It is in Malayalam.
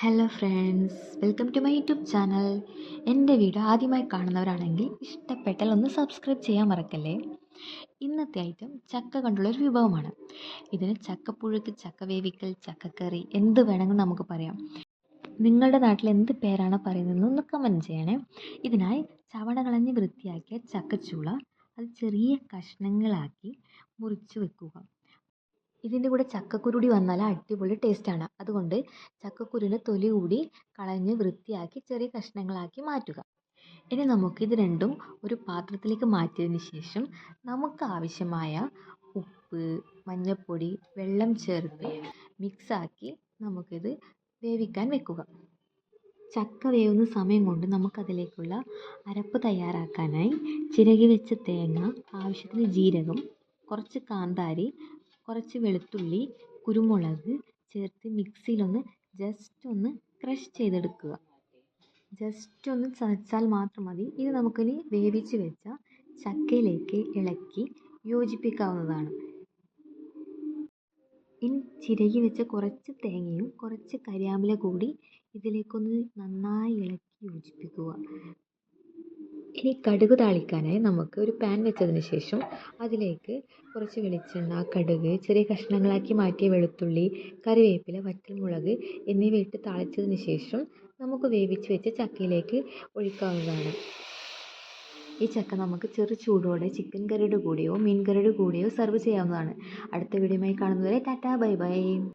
Hello friends welcome to my YouTube channel എന്റെ വീഡിയോ ആദ്യമായി കാണുന്നവരാണെങ്കിൽ ഇഷ്ടപ്പെട്ടാൽ ഒന്ന് സബ്സ്ക്രൈബ് ചെയ്യാൻ മറക്കല്ലേ? ഇന്നത്തെ ഐറ്റം ചക്ക കൊണ്ടുള്ളൊരു വിഭവമാണ്. ഇതിന് ചക്കപ്പുഴുക്ക് ചക്ക വേവിക്കൽ ചക്കക്കറി എന്ത് വേണമെങ്കിലും നമുക്ക് പറയാം. നിങ്ങളുടെ നാട്ടിൽ എന്ത് പേരാണ് പറയുന്നതെന്ന് ഒന്ന് കമന്റ് ചെയ്യണേ. ഇതിനായി ചവണ കളഞ്ഞ് വൃത്തിയാക്കിയ ചക്കച്ചൂള അത് ചെറിയ കഷ്ണങ്ങളാക്കി മുറിച്ച് വെക്കുക. ഇതിന്റെ കൂടെ ചക്കക്കുരുടി വന്നാൽ അടിപൊളി ടേസ്റ്റാണ് അതുകൊണ്ട് ചക്കക്കുരുവിന്റെ തൊലി കൂടി കളഞ്ഞ് വൃത്തിയാക്കി ചെറിയ കഷ്ണങ്ങളാക്കി മാറ്റുക. ഇനി നമുക്ക് ഇത് രണ്ടും ഒരു പാത്രത്തിലേക്ക് മാറ്റിയതിന് ശേഷം നമുക്ക് ആവശ്യമായ ഉപ്പ് മഞ്ഞൾപ്പൊടി വെള്ളം ചേർത്ത് മിക്സാക്കി നമുക്കിത് വേവിക്കാൻ വെക്കുക. ചക്ക വേവുന്ന സമയം കൊണ്ട് നമുക്കതിലേക്കുള്ള അരപ്പ് തയ്യാറാക്കാനായി ചിരകി വെച്ച തേങ്ങ ആവശ്യത്തിന് ജീരകം കുറച്ച് കാന്താരി കുറച്ച് വെളുത്തുള്ളി കുരുമുളക് ചേർത്ത് മിക്സിയിലൊന്ന് ജസ്റ്റ് ഒന്ന് ക്രഷ് ചെയ്തെടുക്കുക. ജസ്റ്റ് ഒന്ന് ചതച്ചാൽ മാത്രം മതി. ഇത് നമുക്കിനി വേവിച്ച് വെച്ച ചക്കയിലേക്ക് ഇളക്കി യോജിപ്പിക്കാവുന്നതാണ്. ഇനി ചിരകി വെച്ച കുറച്ച് തേങ്ങയും കുറച്ച് കരിയാമ്പില കൂടി ഇതിലേക്കൊന്ന് നന്നായി ഇളക്കി യോജിപ്പിക്കുക. ഇനി കടുക് താളിക്കാനായി നമുക്ക് ഒരു പാൻ വെച്ചതിന് ശേഷം അതിലേക്ക് കുറച്ച് വെളിച്ചെണ്ണ കടുക് ചെറിയ കഷ്ണങ്ങളാക്കി മാറ്റിയ വെളുത്തുള്ളി കറിവേപ്പില വറ്റൽമുളക് എന്നിവ ഇട്ട് താളിച്ചതിന് ശേഷം നമുക്ക് വേവിച്ച് വെച്ച ചക്കയിലേക്ക് ഒഴിക്കാവുന്നതാണ്. ഈ ചക്ക നമുക്ക് ചെറു ചൂടോടെ ചിക്കൻ കറിയുടെ കൂടെയോ മീൻ കറിയുടെ കൂടെയോ സെർവ് ചെയ്യാവുന്നതാണ്. അടുത്ത വീഡിയോയുമായി കാണുന്നതുവരെ ടാറ്റാ ബൈ ബൈ.